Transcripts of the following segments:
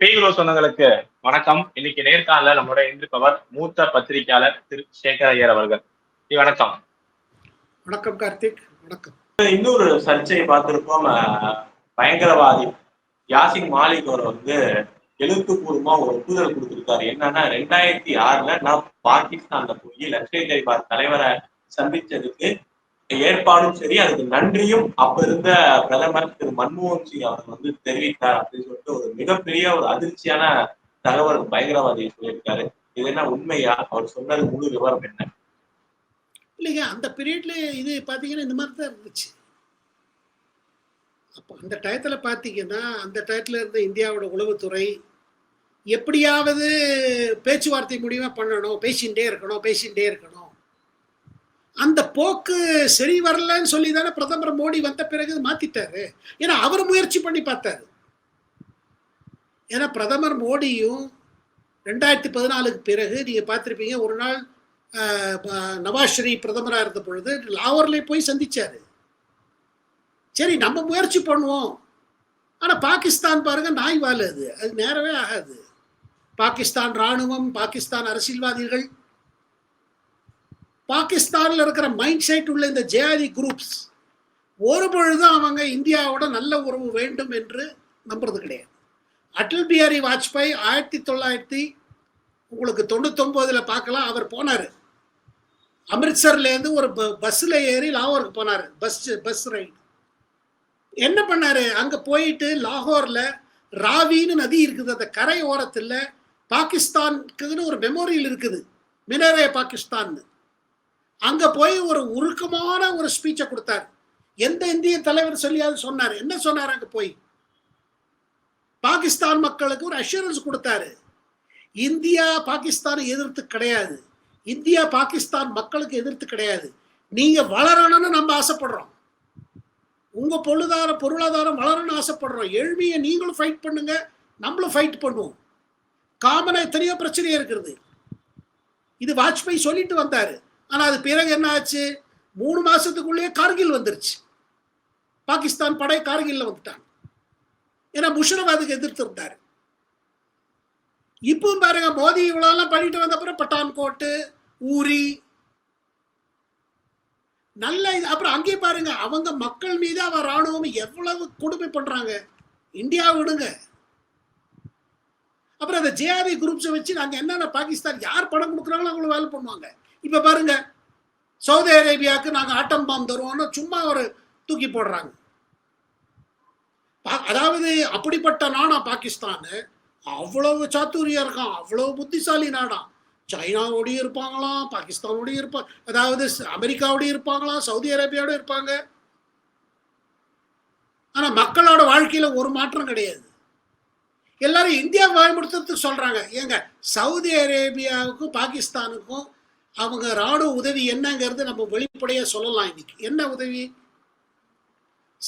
பேகுலோ சொந்தங்களுக்கு வணக்கம். இன்னைக்கு நேர்காணல நம்முடைய இருந்திருப்பவர் மூத்த பத்திரிகையாளர் திரு சேகர் ஐயர் அவர்கள் வணக்கம். வணக்கம் கார்த்திக். வணக்கம். இன்னொரு சர்ச்சையை பார்த்திருப்போம். பயங்கரவாதி யாசின் மாலிக் அவர் வந்து எழுத்துப்பூர்வமா ஒரு ஒப்புதல் கொடுத்திருக்காரு. என்னன்னா ரெண்டாயிரத்தி ஆறுல நான் பாகிஸ்தான்ல போய் லஷ்கர் தலைவரை சந்திச்சதுக்கு ஏற்பாடும் சரி அதுக்கு நன்றியும் அப்ப இருந்த பிரதமர் திரு மன்மோகன் சிங் அவர் வந்து தெரிவித்தார் அப்படின்னு சொல்லிட்டு ஒரு மிகப்பெரிய ஒரு அதிர்ச்சியான தகவல் பயங்கரவாதி சொல்லியிருக்காரு. இது என்ன உண்மையா? அவர் சொன்னது முழு விவரம் என்ன? இல்லைங்க அந்த பீரியட்ல இது பாத்தீங்கன்னா இந்த மாதிரி தான் இருந்துச்சு. அப்போ அந்த டயத்தில் பார்த்தீங்கன்னா அந்த டயத்தில் இருந்த இந்தியாவோட உளவுத்துறை எப்படியாவது பேச்சுவார்த்தை மூலியமா பண்ணணும் பேசிகிட்டே இருக்கணும் பேசிகிட்டே இருக்கணும். அந்த போக்கு சரி வரலன்னு சொல்லி தானே பிரதமர் மோடி வந்த பிறகு மாத்திட்டாரு. ஏன்னா அவர் முயற்சி பண்ணி பார்த்தாரு. ஏன்னா பிரதமர் மோடியும் ரெண்டாயிரத்தி பதினாலுக்கு பிறகு நீங்க பார்த்துருப்பீங்க ஒரு நாள் நவாஸ் ஷெரீப் பிரதமராக இருந்த பொழுது லாகூர்ல போய் சந்திச்சாரு. சரி நம்ம முயற்சி பண்ணுவோம். ஆனால் பாகிஸ்தான் பாருங்க நாய் வால் அது அது நேரவே ஆகாது. பாகிஸ்தான் ராணுவம் பாகிஸ்தான் அரசியல்வாதிகள் பாகிஸ்தானில் இருக்கிற மைண்ட் செட் உள்ள இந்த ஜேஆதி குரூப்ஸ் ஒரு பொழுதும் அவங்க இந்தியாவோட நல்ல உறவு வேண்டும் என்று நம்புறது கிடையாது. அடல் பிஹாரி வாஜ்பாய் ஆயிரத்தி தொள்ளாயிரத்தி உங்களுக்கு தொண்ணூத்தொம்போதில் பார்க்கலாம் அவர் போனார். அமிர்த்சர்லேருந்து ஒரு ப- பஸ்ஸில் ஏறி லாகூருக்கு போனார் பஸ் பஸ் ரைடு என்ன பண்ணார்? அங்கே போயிட்டு லாகூரில் ராவின்னு நதி இருக்குது அந்த கரை ஓரத்தில் பாகிஸ்தானுக்குன்னு ஒரு மெமோரியல் இருக்குது. மினரே பாகிஸ்தான்னு. அங்க போய் ஒரு உருக்கமான ஒரு ஸ்பீச்சை கொடுத்தாரு. எந்த இந்திய தலைவர் சொல்லியாவது சொன்னார். என்ன சொன்னார் அங்க போய்? பாகிஸ்தான் மக்களுக்கு ஒரு அஷூரன்ஸ் கொடுத்தாரு. இந்தியா பாகிஸ்தானை எதிர்த்து கிடையாது. இந்தியா பாகிஸ்தான் மக்களுக்கு எதிர்த்து கிடையாது. நீங்க வளரணும்னு நம்ம ஆசைப்படுறோம். உங்க பொருளாதார பொருளாதாரம் வளரணும்னு ஆசைப்படுறோம். எழுமையை நீங்களும் ஃபைட் பண்ணுங்க. நம்மளும் ஃபைட் பண்ணுவோம். காமனா எத்தனையோ பிரச்சனையாக இருக்கிறது இது வாஜ்பாய் சொல்லிட்டு வந்தாரு. ஆனா அது பிறகு என்ன ஆச்சு? மூணு மாசத்துக்குள்ளேயே கார்கில் வந்துருச்சு. பாகிஸ்தான் படை கார்கில்ல வந்துட்டாங்க. ஏன்னா முஷரப் அதுக்கு எதிர்த்து இருந்தார். இப்பவும் பாருங்க மோடி இவ்வளோலாம் எல்லாம் பண்ணிட்டு வந்த அப்புறம் பட்டான்கோட்டு ஊரி. நல்ல இது. அப்புறம் அங்கே பாருங்க அவங்க மக்கள் மீது அவன் ராணுவம் எவ்வளவு கொடுமை பண்றாங்க. இந்தியா விடுங்க. அப்புறம் அந்த ஜேஆர்இ குரூப்ஸை வச்சு நாங்க என்னென்ன பாகிஸ்தான் யார் படம் கொடுக்குறாங்களோ அவங்களும் வேலை பண்ணுவாங்க. இப்ப பாருங்க சவுதி அரேபியாவுக்கு நாங்க ஆட்டம் பாம் தருவோம்னு சும்மா ஒரு தூக்கி போடுறாங்க. அதாவது அப்படிப்பட்ட நாடா பாகிஸ்தான் அவ்வளவு சாத்துரியா இருக்கான் அவ்வளவு புத்திசாலி நாடா சைனாவோடய இருப்பாங்களாம் பாகிஸ்தானோடய இருப்பாங்க அதாவது அமெரிக்காவோடய இருப்பாங்களாம் சவுதி அரேபியாவோட இருப்பாங்க. ஆனால் மக்களோட வாழ்க்கையில் ஒரு மாற்றம் கிடையாது. எல்லாரும் இந்தியா பயன்படுத்துறதுக்கு சொல்கிறாங்க ஏங்க சவுதி அரேபியாவுக்கும் பாகிஸ்தானுக்கும் அவங்க ராணுவ உதவி என்னங்கிறது நம்ம வெளிப்படையா சொல்லலாம் இன்னைக்கு. என்ன உதவி?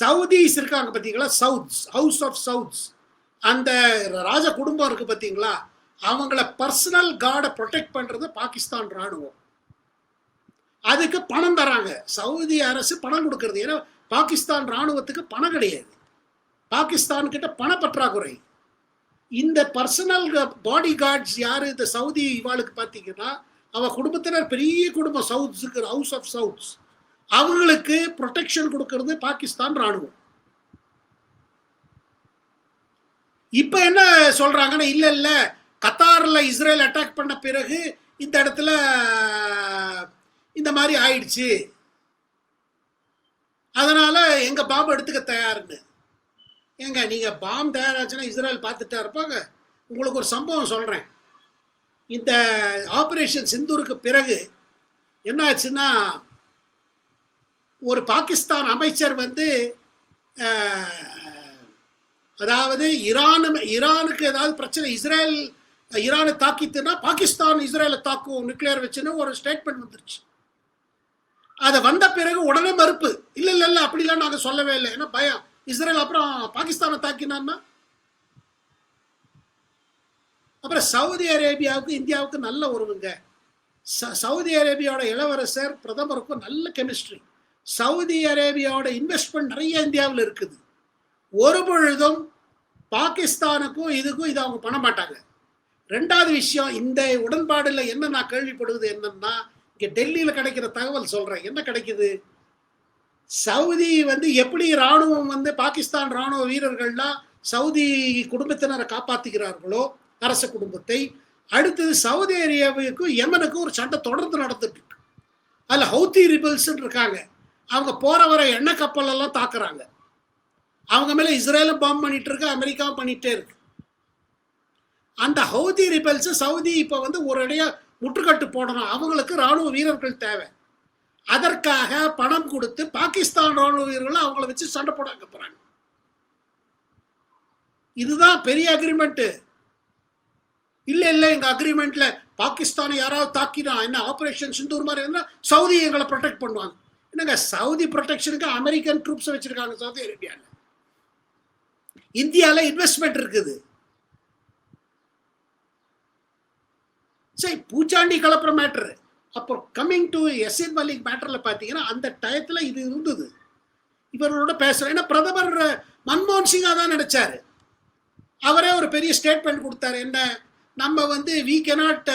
சவுதிஸ் இருக்காங்க பார்த்தீங்களா சவுத்ஸ் ஹவுஸ் ஆஃப் சவுத்ஸ் அந்த ராஜ குடும்பம் இருக்கு பார்த்தீங்களா அவங்கள பர்சனல் கார்டை ப்ரொடெக்ட் பண்ணுறது பாகிஸ்தான் ராணுவம் அதுக்கு பணம் தராங்க. சவுதி அரசு பணம் கொடுக்கறது. ஏன்னா பாகிஸ்தான் ராணுவத்துக்கு பணம் கிடையாது. பாகிஸ்தான் கிட்ட பண பற்றாக்குறை. இந்த பர்சனல் பாடி கார்ட்ஸ் யாரு? இந்த சவுதி இவாளுக்கு பார்த்தீங்கன்னா அவன் குடும்பத்தினர் பெரிய குடும்பம் சவுத்ஸுக்கு ஹவுஸ் ஆஃப் சவுத்ஸ் அவங்களுக்கு ப்ரொடெக்ஷன் கொடுக்கறது பாகிஸ்தான் ராணுவம். இப்ப என்ன சொல்றாங்கன்னா இல்ல இல்ல கத்தாரில் இஸ்ரேல் அட்டாக் பண்ண பிறகு இந்த இடத்துல இந்த மாதிரி ஆயிடுச்சு. அதனால எங்க பாம்பு எடுத்துக்க தயாருன்னு ஏங்க நீங்க பாம்பு தயாராச்சுன்னா இஸ்ரேல் பார்த்துட்டா இருப்பாங்க. உங்களுக்கு ஒரு சம்பவம் சொல்றேன். இந்த ஆப்ரேஷன் சிந்தூருக்கு பிறகு என்ன ஆச்சுன்னா ஒரு பாகிஸ்தான் அமைச்சர் வந்து அதாவது ஈரானு ஈரானுக்கு ஏதாவது பிரச்சனை இஸ்ரேல் ஈரானை தாக்கித்துன்னா பாகிஸ்தான் இஸ்ரேலை தாக்கும் நியூக்ளியர் வச்சுன்னு ஒரு ஸ்டேட்மெண்ட் வந்துருச்சு. அதை வந்த பிறகு உடனே மறுப்பு. இல்லை இல்லை இல்லை அப்படிலாம் நாங்கள் சொல்லவே இல்லை. ஏன்னா பயம். இஸ்ரேல் அப்புறம் பாகிஸ்தானை தாக்கினான்னா அப்புறம் சவுதி அரேபியாவுக்கு இந்தியாவுக்கு நல்ல உறவுங்க. ச- சவுதி அரேபியாவோட இளவரசர் பிரதமருக்கும் நல்ல கெமிஸ்ட்ரி சவுதி அரேபியாவோட இன்வெஸ்ட்மெண்ட் நிறைய இந்தியாவில் இருக்குது. ஒரு பொழுதும் பாகிஸ்தானுக்கும் இதுக்கும் இது அவங்க பண்ண மாட்டாங்க. ரெண்டாவது விஷயம் இந்த உடன்பாடில் என்ன நான் கேள்விப்படுவது என்னன்னா இங்கே டெல்லியில் கிடைக்கிற தகவல் சொல்கிறேன் என்ன கிடைக்குது? சவுதி வந்து எப்படி ராணுவம் வந்து பாகிஸ்தான் ராணுவ வீரர்கள்லாம் சவுதி குடும்பத்தினரை காப்பாத்துகிறார்களோ அரச குடும்பத்தை அடுத்தது சவுதி அரேபியாவுக்கும் யமனுக்கும் ஒரு சண்டை தொடர்ந்து நடந்துட்டு இருக்கு அதில் ஹவுத்தி ரிபல்ஸ் இருக்காங்க. அவங்க போற வர எண்ணெய் கப்பல் எல்லாம் தாக்குறாங்க. அவங்க மேலே இஸ்ரேலும் பாம்பு பண்ணிட்டு இருக்கு அமெரிக்காவும் பண்ணிட்டே இருக்கு. அந்த ஹவுதி ரிபல்ஸ் சவுதி இப்போ வந்து ஒரு இடையா முற்றுக்கட்டு போடணும். அவங்களுக்கு ராணுவ வீரர்கள் தேவை. அதற்காக பணம் கொடுத்து பாகிஸ்தான் ராணுவ வீரர்கள் அவங்கள வச்சு சண்டை போட போகிறாங்க போறாங்க. இதுதான் பெரிய அக்ரிமெண்ட்டு இல்லை இல்லை எங்கள் அக்ரிமெண்ட்ல பாகிஸ்தானை யாராவது தாக்கினா என்ன ஆப்ரேஷன் சிந்தூர் மாதிரி இருந்தால் சவுதி எங்களை ப்ரொடெக்ட் பண்ணுவாங்க. என்னங்க சவுதி ப்ரொடெக்ஷனுக்கு அமெரிக்கன் ட்ரூப்ஸை வச்சிருக்காங்க சவுதி அரேபியாவில் இந்தியாவில் இன்வெஸ்ட்மெண்ட் இருக்குது. சரி பூச்சாண்டி கலப்புற மேட்ரு அப்புறம் கம்மிங் டு எஸ்என் மலிக் மேட்டரில் பார்த்தீங்கன்னா அந்த டயத்தில் இது இருந்தது. இவர்களோட பேசுகிறேன் ஏன்னா பிரதமர் மன்மோகன் சிங்காக தான் நினச்சார் அவரே ஒரு பெரிய ஸ்டேட்மெண்ட் கொடுத்தாரு என்ன நம்ம வந்து வி கெனாட்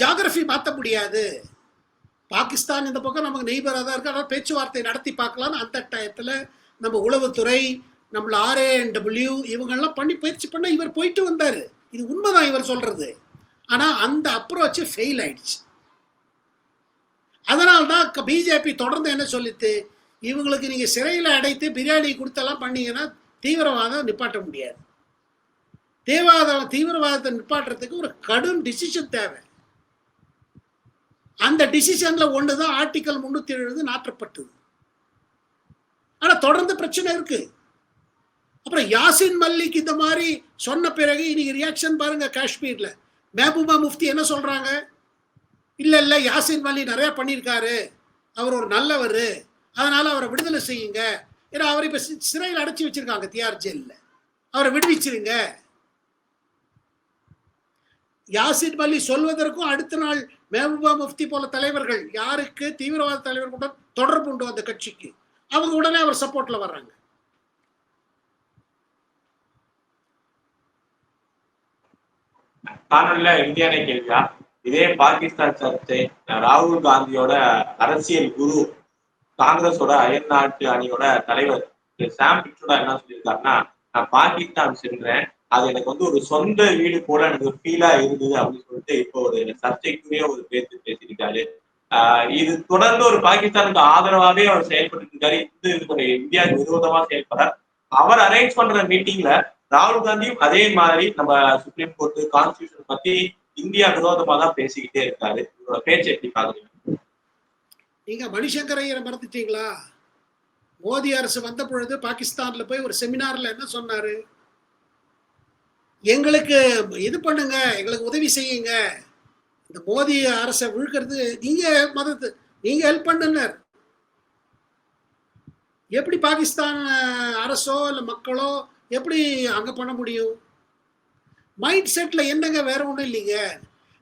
ஜாகிரபி மாற்ற முடியாது. பாகிஸ்தான் இந்த பக்கம் நமக்கு நெய்பராக தான் இருக்குது அதனால் பேச்சுவார்த்தை நடத்தி பார்க்கலாம்னு அந்த டயத்தில் நம்ம உளவுத்துறை நம்மள ஆர்ஏ அண்ட் டபிள்யூ இவங்கெல்லாம் பண்ணி பயிற்சி பண்ண இவர் போயிட்டு வந்தார். இது உண்மைதான் இவர் சொல்கிறது ஆனால் அந்த அப்ரோச்சு ஃபெயில் ஆயிடுச்சு. அதனால்தான் பிஜேபி தொடர்ந்து என்ன சொல்லித்து இவங்களுக்கு நீங்கள் சிறையில் அடைத்து பிரியாணி கொடுத்தெல்லாம் பண்ணீங்கன்னா தீவிரவாதம் நிப்பாட்ட முடியாது. தீவிரவாதம் தீவிரவாதத்தை நிப்பாட்டுறதுக்கு ஒரு கடும் டிசிஷன் தேவை. அந்த டிசிஷன்ல தான் ஆர்டிக்கல் முன்னூத்தி எழுபது நாற்றப்பட்டது. ஆனா தொடர்ந்து பிரச்சனை இருக்கு. அப்புறம் யாசின் மல்லிக் இந்த மாதிரி சொன்ன பிறகு இன்னைக்கு ரியாக்ஷன் பாருங்க காஷ்மீர்ல. மேபூபா முஃப்தி என்ன சொல்றாங்க? இல்ல இல்ல யாசின் மல்லி நிறைய பண்ணியிருக்காரு. அவர் ஒரு நல்லவர். அதனால அவரை விடுதலை செய்யுங்க. ஏன்னா அவர் இப்ப சிறையில் அடைச்சி வச்சிருக்காங்க தியார் ஜெயில்ல அவரை விடுவிச்சிருங்க. யாசிர் அலி சொல்வதற்கும் அடுத்த நாள் மெஹபூபா முஃப்தி போல தலைவர்கள் யாருக்கு தீவிரவாத தலைவர்களுடன் தொடர்பு உண்டு அந்த கட்சிக்கு? அவங்க உடனே அவர் சப்போர்ட்ல வர்றாங்க. காணொலியில இந்தியானே கேள்வியா? இதே பாகிஸ்தான் சர்ச்சை ராகுல் காந்தியோட அரசியல் குரு காங்கிரஸோட அயல்நாட்டு அணியோட தலைவர் சாம் பிட்ரோடா என்ன சொல்லியிருக்காருன்னா நான் பாகிஸ்தான் சென்றேன் அது எனக்கு வந்து ஒரு சொந்த வீடு போல எனக்கு ஃபீலா இருந்தது அப்படின்னு சொல்லிட்டு இப்போ ஒரு சர்ச்சைக்குரிய ஒரு பேச்சு பேசியிருக்காரு. ஆஹ் இது தொடர்ந்து ஒரு பாகிஸ்தானுக்கு ஆதரவாவே அவர் செயல்பட்டு இருக்காரு. இது ஒரு இந்தியாவுக்கு விரோதமா செயல்படுறார். அவர் அரேஞ்ச் பண்ற மீட்டிங்ல ராகுல் காந்தியும் அதே மாதிரி நம்ம சுப்ரீம் கோர்ட் கான்ஸ்டியூஷன் பத்தி இந்தியா விரோதமா தான் பேசிக்கிட்டே இருக்காரு. இவரோட பேச்சு எப்படி பாக்குறீங்க நீங்க மணிசங்கர் ஐயரை மறந்துட்டீங்களா? மோடி அரசு வந்த பொழுது பாகிஸ்தான்ல போய் ஒரு செமினார்ல என்ன சொன்னாரு? எங்களுக்கு இது பண்ணுங்க எங்களுக்கு உதவி செய்யுங்க. இந்த மோதி அரசை விழுக்கிறது நீங்க மதத்து நீங்க ஹெல்ப் பண்ணுனர். எப்படி பாகிஸ்தான் அரசோ இல்ல மக்களோ எப்படி அங்க பண்ண முடியும்? மைண்ட் செட்ல என்னங்க வேற ஒன்றும் இல்லைங்க?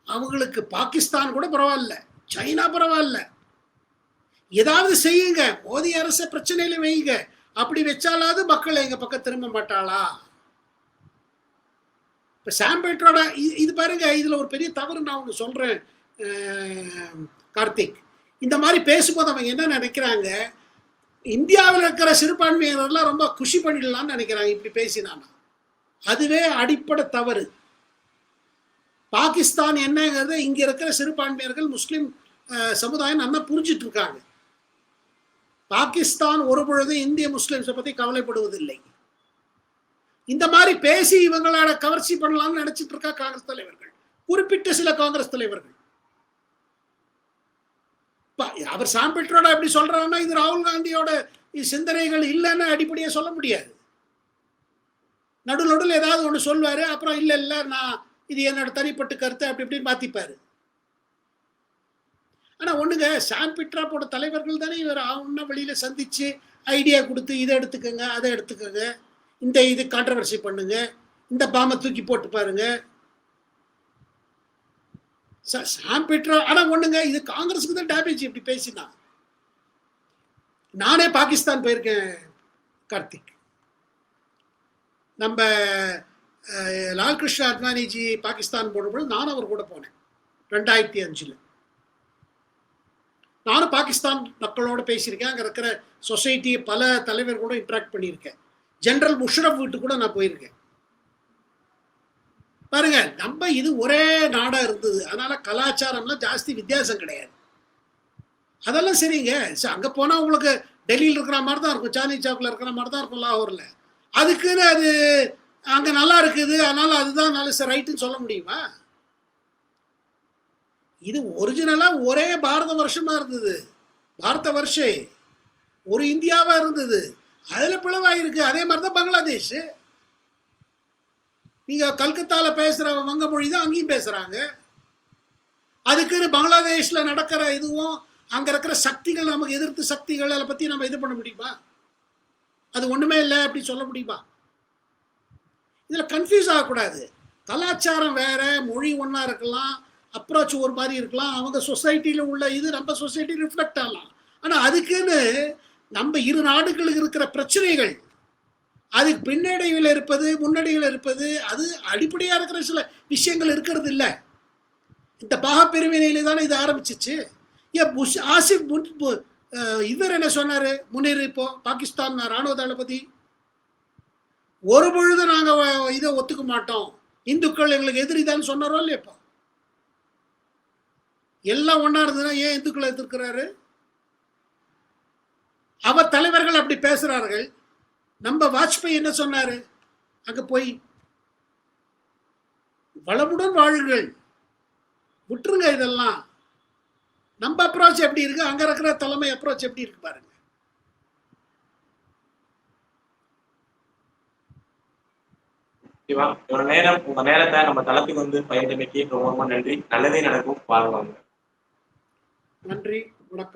அவங்களுக்கு பாகிஸ்தான் கூட பரவாயில்ல சைனா பரவாயில்ல. ஏதாவது செய்யுங்க மோதி அரச பிரச்சனையில வைங்க. அப்படி வச்சாலாவது மக்கள் எங்க பக்கம் திரும்ப மாட்டாளா? இப்ப சாம்பேட்டரோட இது பாருங்க இதுல ஒரு பெரிய தவறு நான் ஒன்று சொல்றேன் கார்த்திக். இந்த மாதிரி பேசும்போது அவங்க என்ன நினைக்கிறாங்க? இந்தியாவில் இருக்கிற சிறுபான்மையினர்லாம் ரொம்ப குஷி பண்ணிடலாம்னு நினைக்கிறாங்க இப்படி பேசினானா அதுவே அடிப்படை தவறு. பாகிஸ்தான் என்னங்கிறத இங்க இருக்கிற சிறுபான்மையர்கள் முஸ்லிம் சமுதாயம் நல்லா புரிஞ்சிட்டு இருக்காங்க பாகிஸ்தான் ஒரு பொழுது இந்திய முஸ்லிம்ஸை பத்தி கவலைப்படுவதில்லை. இந்த மாதிரி பேசி இவங்களோட கவர்ச்சி பண்ணலாம்னு நினைச்சிட்டு இருக்கா காங்கிரஸ் தலைவர்கள். குறிப்பிட்ட சில காங்கிரஸ் தலைவர்கள். அவர் அவர் சாம்பிட்ரோட எப்படி சொல்றாருன்னா இது ராகுல் காந்தியோட சிந்தனைகள் இல்லைன்னு அடிப்படையா சொல்ல முடியாது. நடு நடுவில் ஏதாவது ஒன்று சொல்வாரு அப்புறம் இல்லை இல்லை நான் இது என்னோட தனிப்பட்ட கருத்து அப்படி இப்படின்னு மாத்திப்பாரு. ஆனா ஒண்ணுங்க சாம் பிட்ராப்போட தலைவர்கள் தானே இவர் ஆகும்னா வெளியில சந்திச்சு ஐடியா கொடுத்து இதை எடுத்துக்கோங்க அதை எடுத்துக்கோங்க. இந்த இது கான்ட்ரவர்சி பண்ணுங்க. இந்த பாம்பை தூக்கி போட்டு பாருங்க. சாம் பிட்ரா ஆனால் ஒண்ணுங்க இது காங்கிரஸுக்கு தான் டேமேஜ் இப்படி பேசினா. நானே பாகிஸ்தான் போயிருக்கேன் கார்த்திக். நம்ம அஹ், லால் அத்வானிஜி பாகிஸ்தான் போனபோது நானும் அவர் கூட போனேன் ரெண்டாயிரத்தி அஞ்சில். நானும் பாகிஸ்தான் மக்களோட பேசியிருக்கேன் அங்கே இருக்கிற சொசைட்டி பல தலைவர்களோட இன்ட்ராக்ட் பண்ணியிருக்கேன். ஜென்ரல் முஷரப் வீட்டு கூட நான் போயிருக்கேன். பாருங்க நம்ம இது ஒரே நாடா இருந்தது. அதனால கலாச்சாரம்லாம் ஜாஸ்தி வித்தியாசம் கிடையாது. அதெல்லாம் சரிங்க. அங்க போனா உங்களுக்கு டெல்லியில் இருக்கிற மாதிரி தான் இருக்கும். சாந்தி சாப்ல இருக்கிற மாதிரி தான் இருக்கும் லாகூர்ல. அதுக்குன்னு அது அங்க நல்லா இருக்குது. அதனால அதுதான் நல்ல ரைட்டுன்னு சொல்ல முடியுமா? இது ஒரிஜினலா ஒரே பாரத வருஷமா இருந்தது. பாரத வருஷம் ஒரு இந்தியாவா இருந்தது. அதுல பிளவாயிருக்கு அதே மாதிரி தான் பங்களாதேஷ். நீங்க கல்கத்தால பேசுற வங்க மொழி தான் அங்கேயும் பேசுறாங்க. அதுக்குன்னு பங்களாதேஷ்ல நடக்கிற இதுவும் அங்க இருக்கிற சக்திகள் நமக்கு எதிர்த்து சக்திகள் அதை பத்தி நம்ம இது பண்ண முடியுமா? அது ஒண்ணுமே இல்லை அப்படி சொல்ல முடியுமா? இதுல கன்ஃபியூஸ் ஆகக்கூடாது. கலாச்சாரம் வேற மொழி ஒன்றா இருக்கலாம் அப்ரோச் ஒரு மாதிரி இருக்கலாம். அவங்க சொசைட்டியில உள்ள இது நம்ம சொசைட்டி ரிஃப்ளெக்ட் ஆகலாம். ஆனா அதுக்குன்னு நம்ம இரு நாடுகளுக்கு இருக்கிற பிரச்சனைகள். அதுக்கு பின்னடைவில் இருப்பது முன்னடைவில் இருப்பது அது அடிப்படையாக இருக்கிற சில விஷயங்கள் இருக்கிறது இல்லை. இந்த பாகப்பெருமையிலே தானே இது ஆரம்பிச்சிச்சு. ஏன் புஷ் ஆசிப் முன் பு- இவர் என்ன சொன்னார்? முன்னேறி இப்போ பாகிஸ்தான் ராணுவ தளபதி. ஒரு பொழுது நாங்கள் இதை ஒத்துக்க மாட்டோம். இந்துக்கள் எங்களுக்கு எதிரிதான்னு சொன்னாரோ இல்லையா இப்போ? எல்லாம் ஒன்றா இருந்ததுன்னா ஏன் இந்துக்களை எதிர்க்கிறாரு? அவ தலைவர்கள் அப்படி பேசுறார்கள். நம்ம வாஜ்பாய் என்ன சொன்னாரு? அங்க போய் வளமுடன் வாழுங்கள். விட்டுருங்க இதெல்லாம். நம்ம அப்ரோச் எப்படி இருக்கு? அங்க இருக்கிற தலைமை அப்ரோச் எப்படி இருக்கு பாருங்க. இவ்வளவு நேரம் உங்க நேரத்தை நம்ம தளத்துக்கு வந்து பயிர்ந்தமைக்கு ரொம்ப ரொம்ப நன்றி. நல்லதே நடக்கும். வாழ்வாங்க நன்றி.